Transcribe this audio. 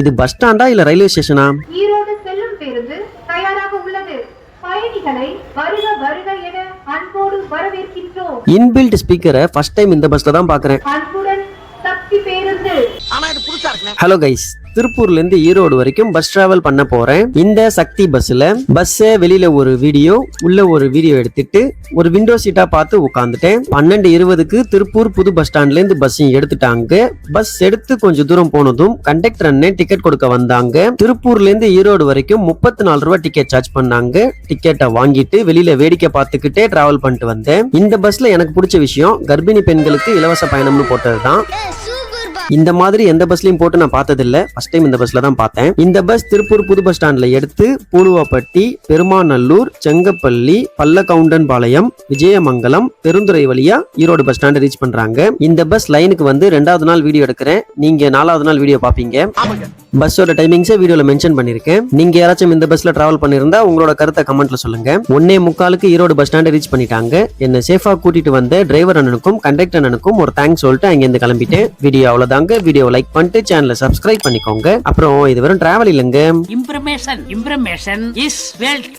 இது பஸ் ஸ்டாண்டா இல்ல ரயில்வே ஸ்டேஷனா? ஈரோடு செல்லும் பேருந்து தயாராக உள்ளது. பயணிகளை வருக வருக என அன்போடு வரவேற்கின்றோம். இன்பில்ட் ஸ்பீக்கரை ஃபர்ஸ்ட் டைம் இந்த பஸ்ல தான் பாக்குறேன். அன்புடன் சக்தி பேருந்து. ஹலோ கைஸ் திருப்பூர்ல இருந்து ஈரோடு வரைக்கும் பஸ் டிராவல் பண்ண போறேன். இந்த சக்தி பஸ்ல பஸ்ஸை வெளியில ஒரு வீடியோ உள்ள ஒரு வீடியோ எடுத்துட்டு ஒரு விண்டோ சீட்டா பார்த்து உட்காந்துட்டேன் பன்னெண்டு இருபதுக்கு திருப்பூர் புது பஸ் ஸ்டாண்ட்ல இருந்து பஸ்ஸையும் எடுத்துட்டாங்க. பஸ் எடுத்து கொஞ்சம் தூரம் போனதும் கண்டக்டர் அண்ணன் டிக்கெட் கொடுக்க வந்தாங்க. திருப்பூர்ல இருந்து ஈரோடு வரைக்கும் முப்பத்தி நாலு ரூபாய் டிக்கெட் சார்ஜ் பண்ணாங்க. டிக்கெட்டை வாங்கிட்டு வெளியில வேடிக்கை பார்த்துக்கிட்டே டிராவல் பண்ணிட்டு வந்தேன். இந்த பஸ்ல எனக்கு பிடிச்ச விஷயம் கர்ப்பிணி பெண்களுக்கு இலவச பயணம்னு போட்டதுதான். இந்த மாதிரி எந்த பஸ்லயும் போட்டு நான் பார்த்ததில்ல. ஃபர்ஸ்ட் டைம் இந்த பஸ்ல தான் பார்த்தேன். இந்த பஸ் திருப்பூர் புது பஸ் ஸ்டாண்ட்ல எடுத்து பூலுவாப்பட்டி பெருமாநல்லூர் செங்கப்பள்ளி பல்லக்கவுண்டன் விஜயமங்கலம் பெருந்துறை வழியா ஈரோடு பஸ் ஸ்டாண்ட் ரீச் பண்றாங்க. இந்த பஸ் லைனுக்கு வந்து ரெண்டாவது நாள் வீடியோ எடுக்கிறேன். நீங்க நாலாவது நாள் வீடியோ பாப்பீங்க பஸ்ஸோட டைமிங்ஸை வீடியோல மென்ஷன் பண்ணிருக்கேன். நீங்க யாராச்சும் இந்த பஸ்ல டிராவல் பண்ணிருந்தா உங்களோட கருத்தை கமெண்ட்ல சொல்லுங்க. ஒன்னே முக்காலுக்கு ஈரோடு பஸ் ஸ்டாண்ட் ரீச் பண்ணிட்டாங்க. என்ன சேஃபா கூட்டிட்டு வந்த டிரைவர் அண்ணனுக்கும் கண்டக்டர் அண்ணனுக்கும் ஒரு தேங்க்ஸ் சொல்லிட்டு அங்கிருந்து கிளம்பிட்டேன். வீடியோ அவ்வளவுதாங்க வீடியோ லைக் பண்ணிட்டு சேனலை சப்ஸ்கிரைப் பண்ணிக்கோங்க அப்புறம் இது வெறும் டிராவல் இல்லைங்க Information. Information is wealth